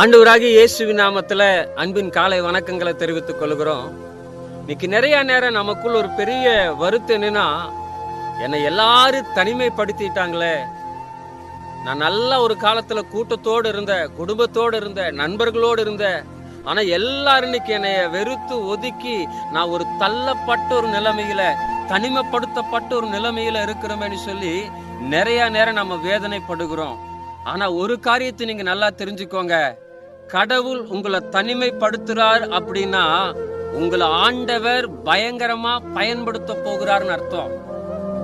ஆண்டவராகி இயேசுவின் நாமத்தில் அன்பின் காலை வணக்கங்களை தெரிவித்துக் கொள்கிறோம். இன்னைக்கு நிறைய நேரம் நமக்குள்ள ஒரு பெரிய வருத்தம் என்னன்னா என்னை எல்லாரும் தனிமைப்படுத்திட்டாங்களே. நான் நல்ல ஒரு காலத்தில் கூட்டத்தோடு இருந்த குடும்பத்தோடு இருந்த நண்பர்களோடு இருந்த ஆனால் எல்லாரும் இன்னைக்கு என்னைய வெறுத்து ஒதுக்கி நான் ஒரு தள்ளப்பட்ட ஒரு நிலைமையில தனிமைப்படுத்தப்பட்ட ஒரு நிலைமையில இருக்கிறோமேனு சொல்லி நிறைய நேரம் நம்ம வேதனைப்படுகிறோம். ஆனா ஒரு காரியத்தை நீங்க நல்லா தெரிஞ்சுக்கோங்க. கடவுள் உங்களை தனிமைப்படுத்துறார் அப்படின்னா உங்களை ஆண்டவர் பயங்கரமா பயன்படுத்த போகிறார்னு அர்த்தம்.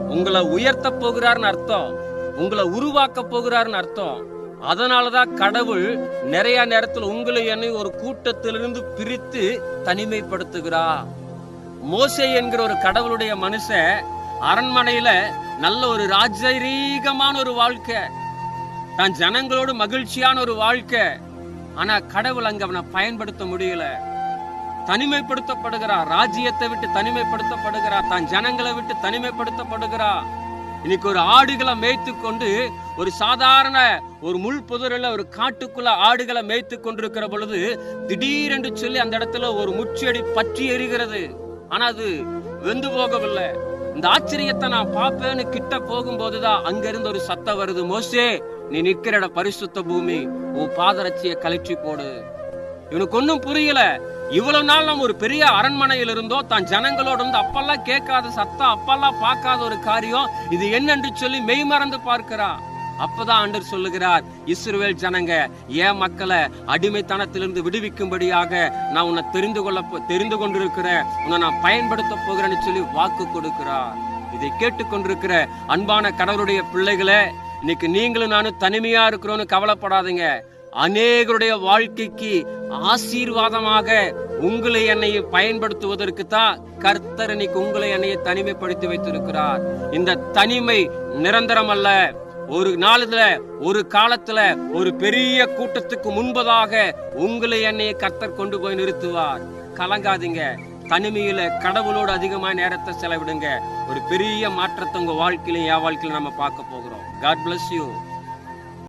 உங்களை உயர்த்த போகிறார்னு அர்த்தம். உங்களை உருவாக்க போகிறார்னு அர்த்தம். அதனாலதான் கடவுள் நிறைய நேரத்தில் உங்களை என்னை ஒரு கூட்டத்திலிருந்து பிரித்து தனிமைப்படுத்துகிறா. மோசே என்கிற ஒரு கடவுளுடைய மனுஷன் அரண்மனையில நல்ல ஒரு ராஜரீகமான ஒரு வாழ்க்கை. தான் ஜனங்களோடு மகிழ்ச்சியான ஒரு வாழ்க்கை. ஆனா கடவுள் அங்க அவனை பயன்படுத்த முடியல. தனிமைப்படுத்தப்படுகிறார். ராஜ்யத்தை விட்டு தனிமைப்படுத்தப்படுகிறார். தான் ஜனங்களை விட்டு தனிமைப்படுத்தப்படுகிறார். இன்னைக்கு ஒரு ஆடுகளை மேய்த்து கொண்டு ஒரு சாதாரண ஒரு முள் புதரில் ஒரு காட்டுக்குள்ள ஆடுகளை மேய்த்து கொண்டிருக்கிற பொழுது திடீரென்று சொல்லி அந்த இடத்துல ஒரு முச்செடி பற்றி எரிகிறது. ஆனா அது வெந்து போகவில்லை. இந்த ஆச்சரியத்தை நான் பார்ப்பேன்னு கிட்ட போகும்போதுதான் அங்கிருந்து ஒரு சத்தம் வருது. மோசே நீ நிற்கிற இடம் பரிசுத்த பூமி உன் பாதரட்சியை கழிச்சு போடு. இவனுக்கு ஒன்றும் புரியல. இவ்வளவு நாள் நம்ம ஒரு பெரிய அரண்மனையில் இருந்தோம் தான் ஜனங்களோட இருந்து அப்பெல்லாம் கேட்காத சத்தம் அப்பெல்லாம் பார்க்காத ஒரு காரியம் இது என்னென்று சொல்லி மெய் மறந்து பார்க்கிறான் அப்பதான் ஆண்டர் சொல்லுகிறார் இஸ்ரேல் ஜனங்க ஏன் மக்களை அடிமைத்தனத்திலிருந்து விடுவிக்கும்படியாக நான் உன்னை தெரிந்து கொள்ள தெரிந்து கொண்டிருக்கிறேன் உன்னை நான் பயன்படுத்த போகிறேன்னு சொல்லி வாக்கு கொடுக்கிறார். இதை கேட்டுக்கொண்டிருக்கிற அன்பான கடவுளுடைய பிள்ளைகளே இன்னைக்கு நீங்களும் நானும் தனிமையா இருக்கிறோன்னு கவலைப்படாதீங்க. அநேகருடைய வாழ்க்கைக்கு ஆசீர்வாதமாக உங்களை என்னை பயன்படுத்துவதற்கு தான் கர்த்தர் இன்னைக்கு உங்களை என்னையை தனிமைப்படுத்தி வைத்திருக்கிறார். இந்த தனிமை நிரந்தரம் அல்ல. ஒரு நாளில் ஒரு காலத்துல ஒரு பெரிய கூட்டத்துக்கு முன்பதாக உங்களை என்னையை கர்த்தர் கொண்டு போய் நிறுத்துவார். கலங்காதீங்க. தனிமையில கடவுளோடு அதிகமாக நேரத்தை செலவிடுங்க. ஒரு பெரிய மாற்றத்தை உங்க வாழ்க்கையிலும் என் வாழ்க்கையிலும் நம்ம பார்க்க போகிறோம். God bless you